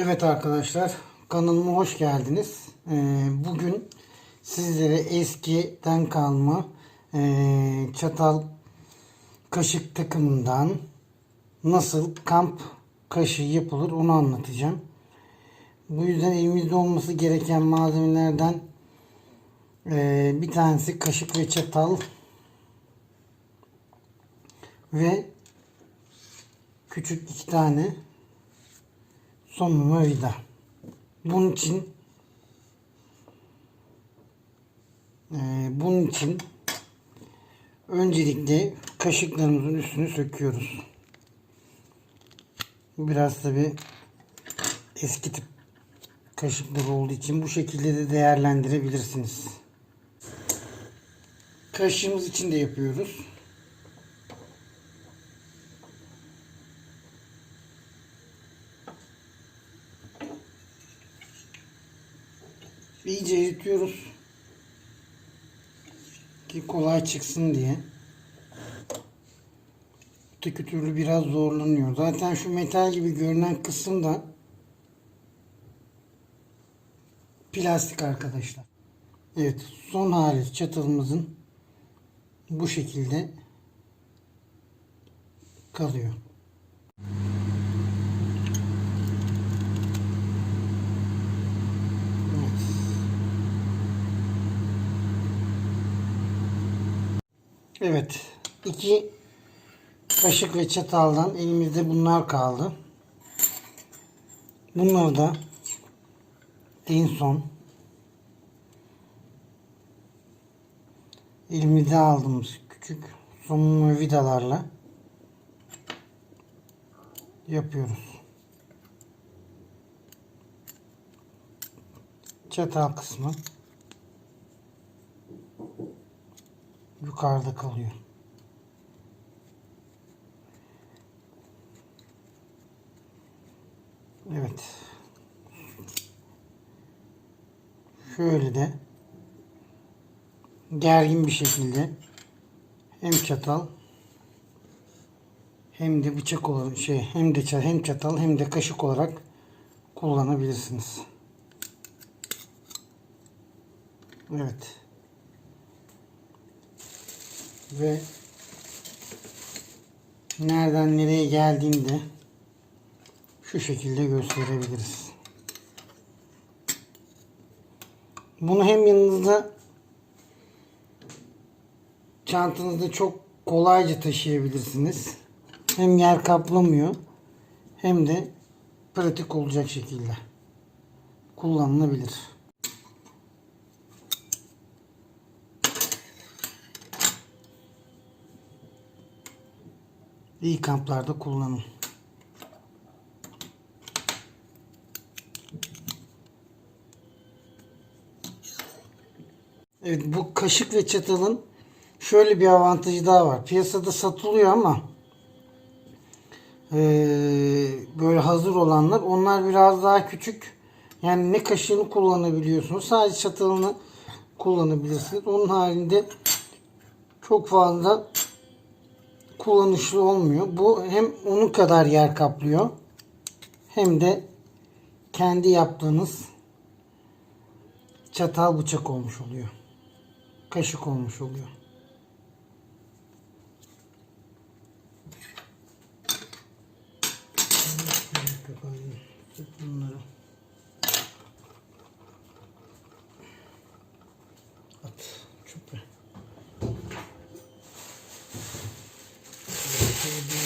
Evet arkadaşlar kanalıma hoş geldiniz. Ee, bugün sizlere eskiden kalma ee, çatal kaşık takımından nasıl kamp kaşığı yapılır onu anlatacağım. Bu yüzden elimizde olması gereken malzemelerden ee, bir tanesi kaşık ve çatal ve küçük iki tane sonuna vida. Bunun için e, bunun için öncelikle kaşıklarımızın üstünü söküyoruz. Biraz tabi eski tip kaşıklar olduğu için bu şekilde de değerlendirebilirsiniz. Kaşığımız için de yapıyoruz. İyice eritiyoruz. Ki kolay çıksın diye. Öteki türlü biraz zorlanıyor. Zaten şu metal gibi görünen kısım da plastik arkadaşlar. Evet son hali çatalımızın bu şekilde kalıyor. Evet. Evet. iki kaşık ve çataldan elimizde bunlar kaldı. Bunları da en son elimizde aldığımız küçük somunlu vidalarla yapıyoruz. Çatal kısmı yukarıda kalıyor. Evet. Şöyle de gergin bir şekilde hem çatal hem de bıçak olarak şey hem de çatal hem çatal hem de kaşık olarak kullanabilirsiniz. Evet. Ve nereden nereye geldiğini de şu şekilde gösterebiliriz. Bunu hem yanınızda çantanızda çok kolayca taşıyabilirsiniz. Hem yer kaplamıyor hem de pratik olacak şekilde kullanılabilir. İyi kamplarda kullanın. Evet bu kaşık ve çatalın şöyle bir avantajı daha var. Piyasada satılıyor ama eee, böyle hazır olanlar onlar biraz daha küçük. Yani ne kaşığını kullanabiliyorsunuz. Sadece çatalını kullanabilirsiniz. Onun halinde çok fazla kullanışlı olmuyor. Bu hem onun kadar yer kaplıyor hem de kendi yaptığınız çatal bıçak olmuş oluyor. Kaşık olmuş oluyor. ছেড়ে দিই